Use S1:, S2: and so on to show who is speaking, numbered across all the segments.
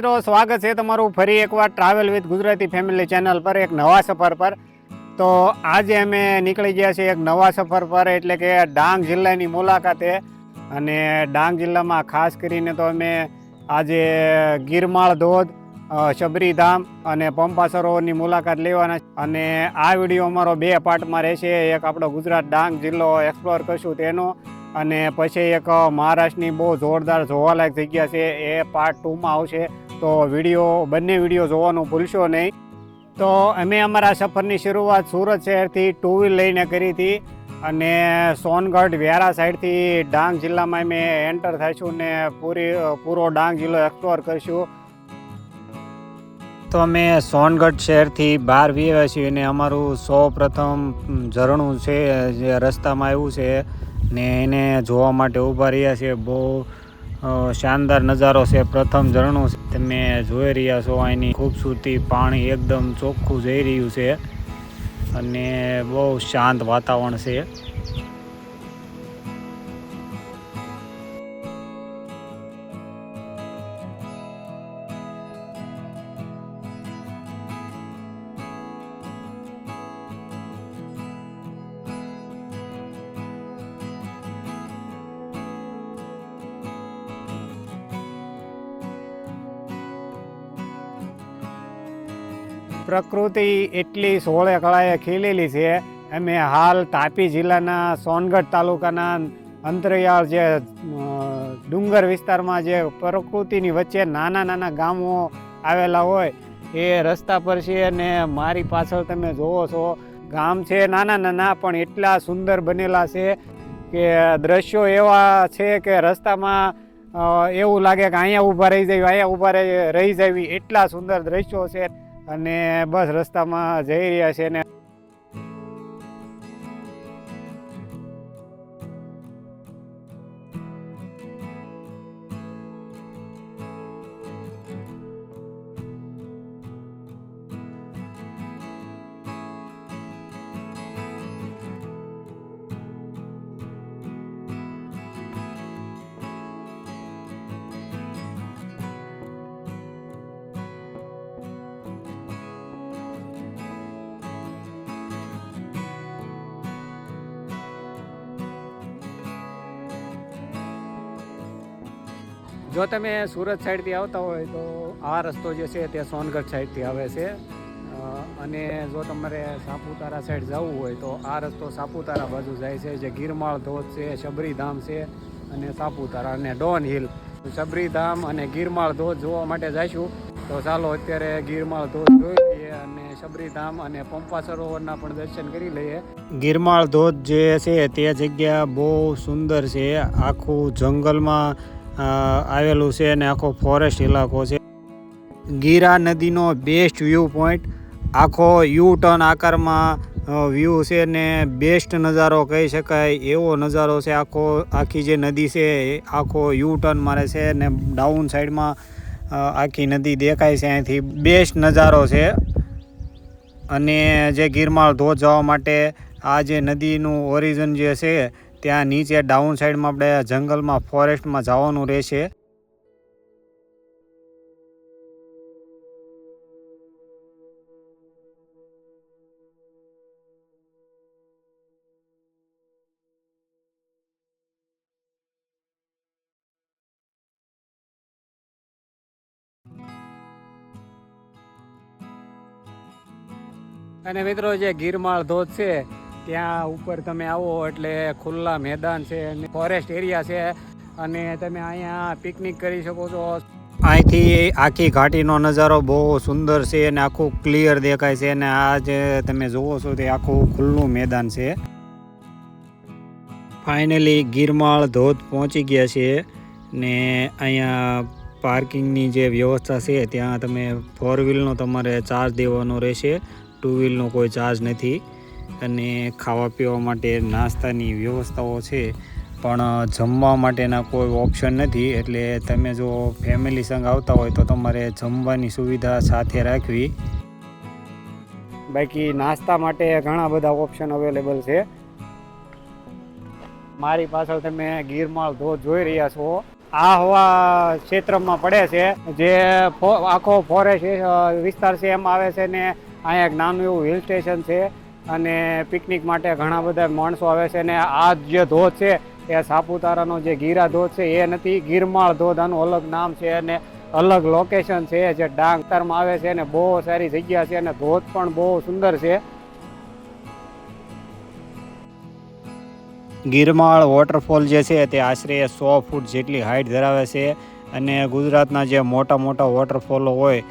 S1: મિત્રો, સ્વાગત છે તમારું ફરી એકવાર travel with Gujarati family channel પર, એક નવા સફર પર. તો આજે અમે નીકળી ગયા છીએ એક નવા સફર પર, એટલે કે ડાંગ જિલ્લાની મુલાકાતે. અને ડાંગ જિલ્લામાં ખાસ કરીને તો અમે આજે ગિરમાળ ધોધ શબરીધામ અને પંપા સરોવરની મુલાકાત લેવાના અને આ વીડિયો અમારો બે પાર્ટમાં રહેશે. એક આપણો ગુજરાત ડાંગ જિલ્લો એક્સપ્લોર કરશું તેનો અને પછી એક મહારાષ્ટ્રની બહુ જોરદાર જોવાલાયક જગ્યા છે. એ પાર્ટ ટુમાં આવશે. તો વીડિયો, બંને વીડિયો જોવાનું ભૂલશો નહીં. તો અમે અમારા સફરની શરૂઆત સુરત શહેરથી ટુ વ્હીલ લઈને કરી હતી અને સોનગઢ વ્યારા સાઈડથી ડાંગ જિલ્લામાં અમે એન્ટર થઈશું ને પૂરી, પૂરો ડાંગ જિલ્લો એક્સપ્લોર કરીશું. તો અમે સોનગઢ શહેરથી બહાર આવ્યા છીએ અને અમારું સૌ પ્રથમ ઝરણું છે, જે રસ્તામાં આવ્યું છે ને એને જોવા માટે ઊભા રહ્યા છે બહુ શાનદાર નજારો છે. પ્રથમ ઝરણું છે. તમે જોઈ રહ્યા છો અહીંની ખૂબસૂરતી પાણી એકદમ ચોખ્ખું જઈ રહ્યું છે. અને બહુ શાંત વાતાવરણ છે. પ્રકૃતિ એટલી સોળે કળાએ ખીલેલી છે. અમે હાલ તાપી જિલ્લાના સોનગઢ તાલુકાના અંતરિયાળ જે ડુંગર વિસ્તારમાં જે પ્રકૃતિની વચ્ચે નાના નાના ગામો આવેલા હોય, એ રસ્તા પર છે અને મારી પાછળ તમે જોવો છો, ગામ છે નાના નાના, પણ એટલા સુંદર બનેલા છે કે દ્રશ્યો એવા છે કે રસ્તામાં એવું લાગે કે અહીંયા ઊભા રહી જાય અહીંયા ઊભા રહી જાય એટલા સુંદર દ્રશ્યો છે. અને બસ રસ્તામાં જઈ રહ્યા છે ને જો તમે સુરત સાઈડથી આવતા હોય તો આ રસ્તો જે છે તે સોનગઢ સાઈડથી આવે છે. અને જો તમારે સાપુતારા સાઈડ જવું હોય તો આ રસ્તો સાપુતારા બાજુ જાય છે, જે ગિરમાળ ધોધ છે શબરીધામ છે અને સાપુતારા અને ડોન હિલ. શબરીધામ અને ગિરમાળ ધોધ જોવા માટે જઈશું. તો ચાલો અત્યારે ગિરમાળ ધોધ જોઈ લઈએ અને શબરીધામ અને પંપા સરોવરના પણ દર્શન કરી લઈએ. ગિરમાળ ધોધ જે છે તે જગ્યા બહુ સુંદર છે. આખું જંગલમાં આવેલું છે અને આખો ફોરેસ્ટ ઇલાકો છે. ગીરા નદીનો બેસ્ટ વ્યૂ પોઈન્ટ આખો યુ ટર્ન આકારમાં વ્યૂ છે ને બેસ્ટ નજારો કહી શકાય. એવો નજારો છે આખો, આખી જે નદી છે આખો યુ ટર્ન મારે છે ને ડાઉન સાઈડમાં આખી નદી દેખાય છે અહીંથી. બેસ્ટ નજારો છે. અને જે ગિરમાળ ધોધ જવા માટે આ જે નદીનું ઓરિજન જે છે ત્યાં નીચે ડાઉન સાઈડમાં આપણે જંગલમાં ફોરેસ્ટમાં જવાનું રહેશે. અને મિત્રો, જે ગીરમાળ ધોધ છે ત્યાં ઉપર તમે આવો એટલે ખુલ્લા મેદાન છે અને ફોરેસ્ટ એરિયા છે અને તમે અહીંયા પિકનિક કરી શકો છો. અહીંથી આખી ઘાટીનો નજારો બહુ સુંદર છે અને આખું ક્લિયર દેખાય છે અને આ જે તમે જુઓ છો તે આખું ખુલ્લું મેદાન છે. ફાઇનલી ગિરમાળ ધોધ પહોંચી ગયા છે ને અહીંયા પાર્કિંગની જે વ્યવસ્થા છે ત્યાં તમે ફોર વ્હીલનો તમારે ચાર્જ દેવાનો રહેશે. ટુ વ્હીલનો કોઈ ચાર્જ નથી. અને ખાવા પીવા માટે નાસ્તાની વ્યવસ્થાઓ છે. પણ જમવા માટેના કોઈ ઓપ્શન નથી. એટલે તમે જો ફેમિલી સંગ આવતા હોય તો તમારે જમવાની સુવિધા સાથે રાખવી. બાકી નાસ્તા માટે ઘણા બધા ઓપ્શન અવેલેબલ છે. મારી પાછળ તમે ગીરમાળ ધોધ જોઈ રહ્યા છો. આ હવા ક્ષેત્રમાં પડે છે. જે આખો ફોરેસ્ટ વિસ્તાર છે એમ આવે છે ને, અહીંયા એક નાનું એવું હિલ સ્ટેશન છે. અને પિકનિક માટે ઘણા બધા માણસો આવે છે ને આ જે ધોધ છે, એ સાપુતારાનો જે ગીરા ધોધ છે, એ નથી, ગીરમાળ ધોધ આનું અલગ નામ છે અને અલગ લોકેશન છે જે ડાંગ વિસ્તારમાં આવે છે અને બહુ સારી જગ્યા છે અને ધોધ પણ બહુ સુંદર છે. ગિરમાળ વોટરફોલ જે છે તે આશરે સો ફૂટ જેટલી હાઇટ ધરાવે છે અને ગુજરાતના જે મોટા મોટા વોટરફોલો હોય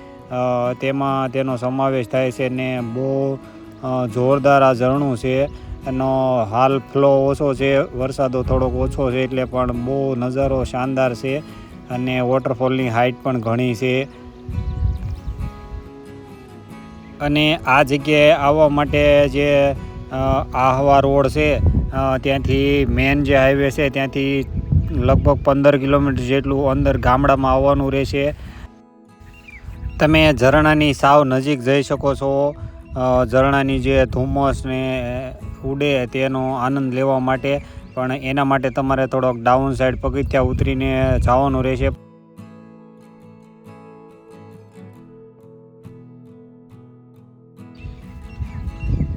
S1: તેમાં તેનો સમાવેશ થાય છે ને બહુ જોરદાર આ ઝરણું છે. એનો હાલ ફ્લો ઓછો છે, વરસાદો થોડોક ઓછો છે એટલે પણ બહુ નજારો શાનદાર છે અને વોટરફોલની હાઇટ પણ ઘણી છે. અને આ જગ્યાએ આવવા માટે જે આહવા રોડ છે ત્યાંથી મેન જે હાઈવે છે ત્યાંથી લગભગ પંદર કિલોમીટર જેટલું અંદર ગામડામાં આવવાનું રહેશે. તમે ઝરણાની સાવ નજીક જઈ શકો છો. ઝરણાની જે ધુમ્મસ ને ઉડે તેનો આનંદ લેવા માટે, પણ એના માટે તમારે થોડોક ડાઉન સાઈડ પગથિયા ઉતરીને જવાનું રહેશે.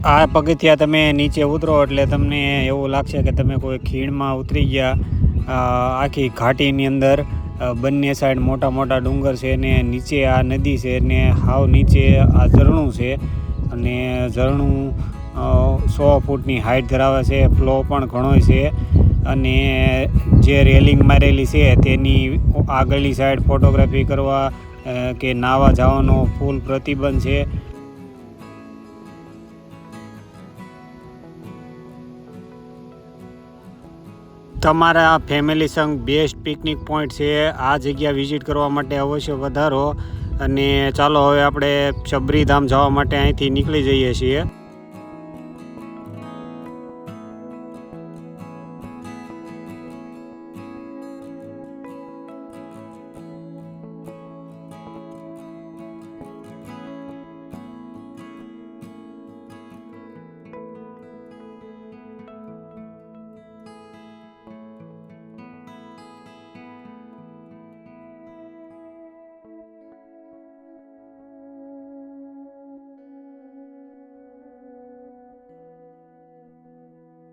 S1: આ પગથિયા તમે નીચે ઉતરો એટલે તમને એવું લાગશે કે તમે કોઈ ખીણમાં ઉતરી ગયા. આખી ઘાટીની અંદર બંને સાઈડ મોટા મોટા ડુંગર છે ને નીચે આ નદી છે ને હાવ નીચે આ ઝરણું છે. અને ઝરણું સો ફૂટની હાઇટ ધરાવે છે ફ્લો પણ ઘણો છે. અને જે રેલિંગ મારેલી છે, તેની આગળની સાઈડ ફોટોગ્રાફી કરવા કે નાવા જવાનો ફૂલ પ્રતિબંધ છે. તમારા ફેમિલી સંગ બેસ્ટ પિકનિક પોઈન્ટ છે. આ જગ્યા વિઝિટ કરવા માટે અવશ્ય વધારો. અને ચાલો હવે આપણે શબરીધામ જવા માટે અહીંથી નીકળી જઈએ છીએ.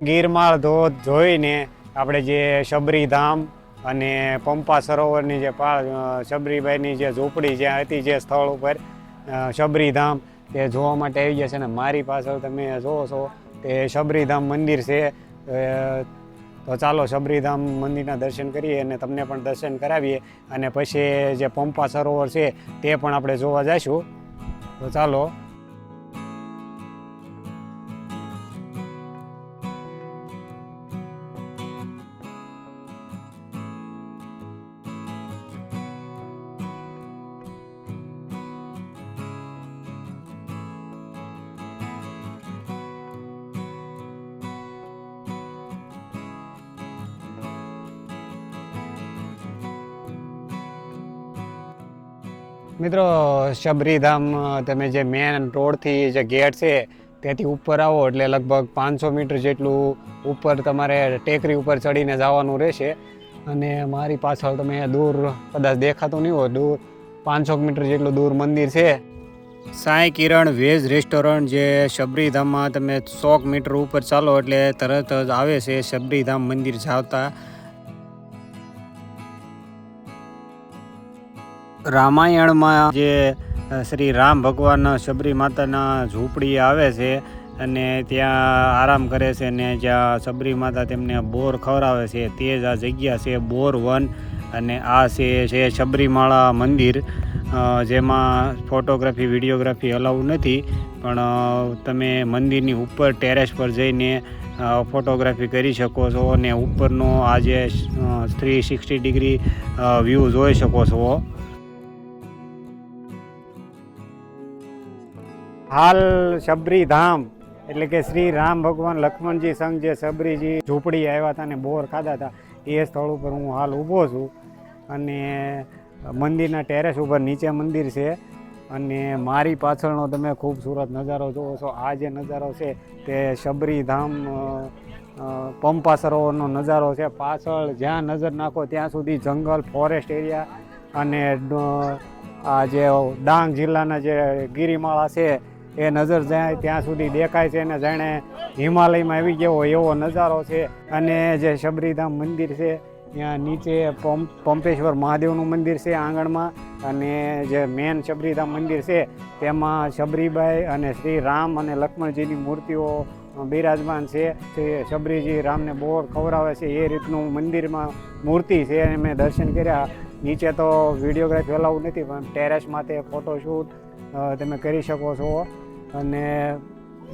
S1: ગીરમાળ ધોધ જોઈને આપણે જે શબરીધામ અને પંપા સરોવરની જે શબરીબાઈની જે ઝૂંપડી જ્યાં હતી જે સ્થળ ઉપર શબરીધામ, તે જોવા માટે આવી ગયા છે. ને મારી પાછળ તમે જોવો છો, તે શબરીધામ મંદિર છે. તો ચાલો શબરીધામ મંદિરના દર્શન કરીએ અને તમને પણ દર્શન કરાવીએ. અને પછી જે પંપા સરોવર છે, તે પણ આપણે જોવા જઈશું તો ચાલો મિત્રો, શબરીધામ તમે જે મેન રોડથી જે ગેટ છે ત્યાંથી ઉપર આવો એટલે લગભગ પાંચસો મીટર જેટલું ઉપર તમારે ટેકરી ઉપર ચડીને જવાનું રહેશે. અને મારી પાછળ તમે દૂર, કદાચ દેખાતું નહીં હોય, દૂર પાંચસો મીટર જેટલું દૂર મંદિર છે. સાંઈ કિરણ વેજ રેસ્ટોરન્ટ જે શબરીધામમાં તમે સો મીટર ઉપર ચાલો એટલે તરત જ આવે છે શબરીધામ મંદિર જાવતા. રામાયણમાં જે શ્રી રામ ભગવાન શબરી માતાના ઝૂંપડી આવે છે અને ત્યાં આરામ કરે છે ને જ્યાં શબરી માતા તેમને બોર ખવડાવે છે, તે જ આ જગ્યા છે બોર વન અને આ છે છે શબરીમાળા મંદિર. જેમાં ફોટોગ્રાફી, વિડીયોગ્રાફી અલાઉ નથી, પણ તમે મંદિરની ઉપર ટેરેસ પર જઈને ફોટોગ્રાફી કરી શકો છો અને ઉપરનો આ જે થ્રી સિક્સટી ડિગ્રી વ્યૂ જોઈ શકો છો. હાલ શબરી ધામ, એટલે કે શ્રી રામ ભગવાન લક્ષ્મણજી સંઘ જે શબરીજી ઝૂંપડી આવ્યા હતા ને બોર ખાધા હતા, એ સ્થળ ઉપર હું હાલ ઊભો છું. અને મંદિરના ટેરેસ ઉપર નીચે મંદિર છે. અને મારી પાછળનો તમે ખૂબસૂરત નજારો જુઓ છો. આ જે નજારો છે તે શબરી ધામ પંપા સરોવરનો નજારો છે. પાછળ જ્યાં નજર નાખો ત્યાં સુધી જંગલ ફોરેસ્ટ એરિયા અને આ જે ડાંગ જિલ્લાના જે ગિરિમાળા છે એ નજર જાય, ત્યાં સુધી દેખાય છે અને જાણે હિમાલયમાં આવી ગયો હોય એવો નજારો છે. અને જે શબરીધામ મંદિર છે, ત્યાં નીચે પંપ પંપેશ્વર મહાદેવનું મંદિર છે આંગણમાં. અને જે મેન શબરીધામ મંદિર છે, તેમાં શબરીબાઈ અને શ્રી રામ અને લક્ષ્મણજીની મૂર્તિઓ બિરાજમાન છે. તે શબરીજી રામને બોર ખવડાવે છે, એ રીતનું મંદિરમાં મૂર્તિ છે. અને મેં દર્શન કર્યા. નીચે તો વિડીયોગ્રાફી અલાઉડ નથી, પણ ટેરેસમાં તે ફોટોશૂટ તમે કરી શકો છો. અને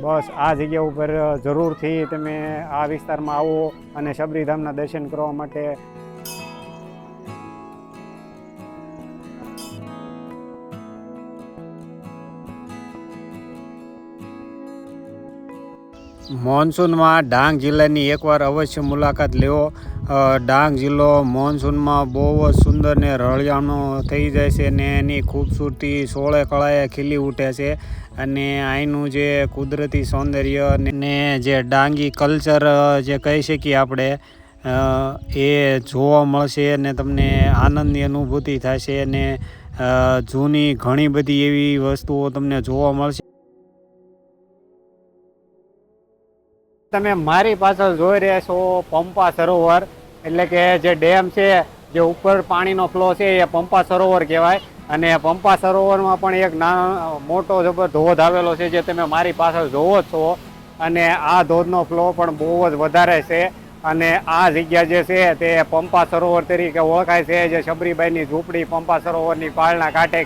S1: બસ આ જગ્યા ઉપર જરૂરથી તમે આ વિસ્તારમાં આવો અને શબરીધામના દર્શન કરવા માટે. મોન્સૂનમાં ડાંગ જિલ્લાની એકવાર અવશ્ય મુલાકાત લેવો ડાંગ જિલ્લો મોન્સૂનમાં બહુ જ સુંદર ને રળિયાણો થઈ જાય છે ને એની ખૂબસૂરતી સોળે કળાએ ખીલી ઉઠે છે. અને અહીંનું જે કુદરતી સૌંદર્ય ને- ને જે ડાંગી કલ્ચર જે કહી શકીએ આપણે એ જોવા મળશે અને તમને આનંદની અનુભૂતિ થશે અ, જૂની ઘણી બધી એવી વસ્તુઓ તમને જોવા મળશે. તમે મારી પાછળ જોઈ રહ્યા છો પંપા સરોવર. એટલે કે જે ડેમ છે, જે ઉપર પાણીનો ફ્લો છે, એ પંપા સરોવર કહેવાય. અને પંપા સરોવરમાં પણ એક નાનો, મોટો જબર ધોધ આવેલો છે, જે તમે મારી પાછળ જોવો છો. અને આ ધોધનો ફ્લો પણ બહુ જ વધારે છે. અને આ જગ્યા જે છે, તે પંપા સરોવર તરીકે ઓળખાય છે, જે શબરીબાઈની ઝૂંપડી પંપા સરોવરની પાળના કાંઠે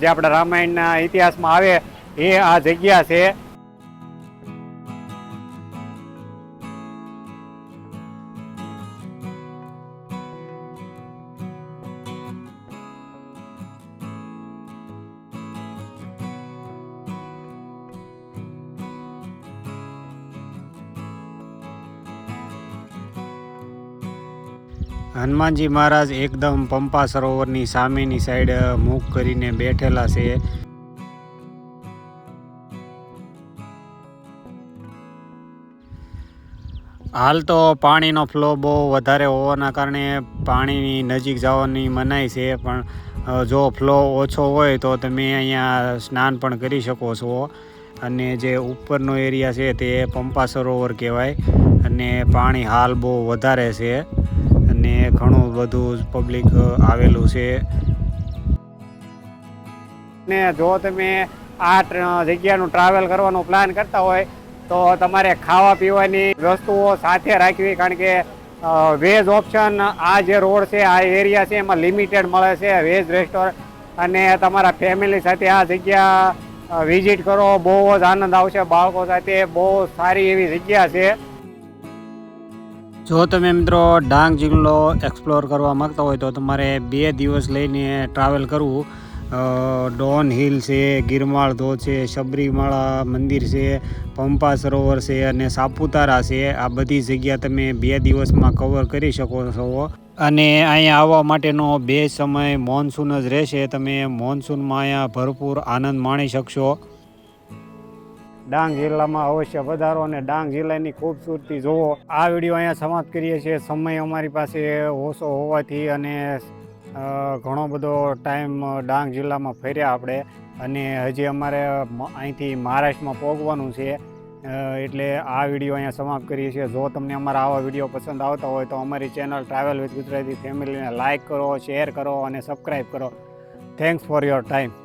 S1: જે આપણા રામાયણના ઇતિહાસમાં આવે, એ આ જગ્યા છે. હનુમાનજી મહારાજ એકદમ પંપા સરોવરની સામેની સાઈડ મુખ કરીને બેઠેલા છે. હાલ તો પાણીનો ફ્લો બહુ વધારે હોવાના કારણે પાણીની નજીક જવાની મનાઈ છે, પણ જો ફ્લો ઓછો હોય તો તમે અહીંયા સ્નાન પણ કરી શકો છો. અને જે ઉપરનો એરિયા છે તે પંપા સરોવર કહેવાય. અને પાણી હાલ બહુ વધારે છે. અને ઘણું બધું પબ્લિક આવેલું છે. ને જો તમે આ જગ્યાનું ટ્રાવેલ કરવાનો પ્લાન કરતા હોય, તો તમારે ખાવા પીવાની વસ્તુઓ સાથે રાખવી, કારણ કે વેજ ઓપ્શન આ જે રોડ છે, આ એરિયા છે, એમાં લિમિટેડ મળે છે વેજ રેસ્ટોરન્ટ અને તમારા ફેમિલી સાથે આ જગ્યા વિઝિટ કરો, બહુ જ આનંદ આવશે, બાળકો સાથે બહુ સારી એવી જગ્યા છે. જો તમે મિત્રો ડાંગ જિલ્લો એક્સપ્લોર કરવા માંગતા હોય તો તમારે બે દિવસ લઈને ટ્રાવેલ કરવું. ડોન હિલ છે, ગિરમાળ ધોધ છે, શબરીમાળા મંદિર છે, પંપા સરોવર છે અને સાપુતારા છે. આ બધી જગ્યા તમે બે દિવસમાં કવર કરી શકો છો. અને અહીંયા આવવા માટેનો બે સમય મોન્સૂન જ રહેશે. તમે મોન્સૂનમાં અહીંયા ભરપૂર આનંદ માણી શકશો. ડાંગ જિલ્લામાં અવશ્ય વધારો અને ડાંગ જિલ્લાની ખૂબસૂરતી જોવો આ વીડિયો અહીંયા સમાપ્ત કરીએ છીએ. સમય અમારી પાસે ઓછો હોવાથી અને ઘણો બધો ટાઈમ ડાંગ જિલ્લામાં ફર્યા આપણે. અને હજી અમારે અહીંથી મહારાષ્ટ્રમાં પહોંચવાનું છે. એટલે આ વીડિયો અહીંયા સમાપ્ત કરીએ છીએ. જો તમને અમારા આવા વીડિયો પસંદ આવતા હોય તો અમારી ચેનલ ટ્રાવેલ વિથ ગુજરાતી ફેમિલીને લાઇક કરો, શેર કરો અને સબસ્ક્રાઈબ કરો. Thanks for your time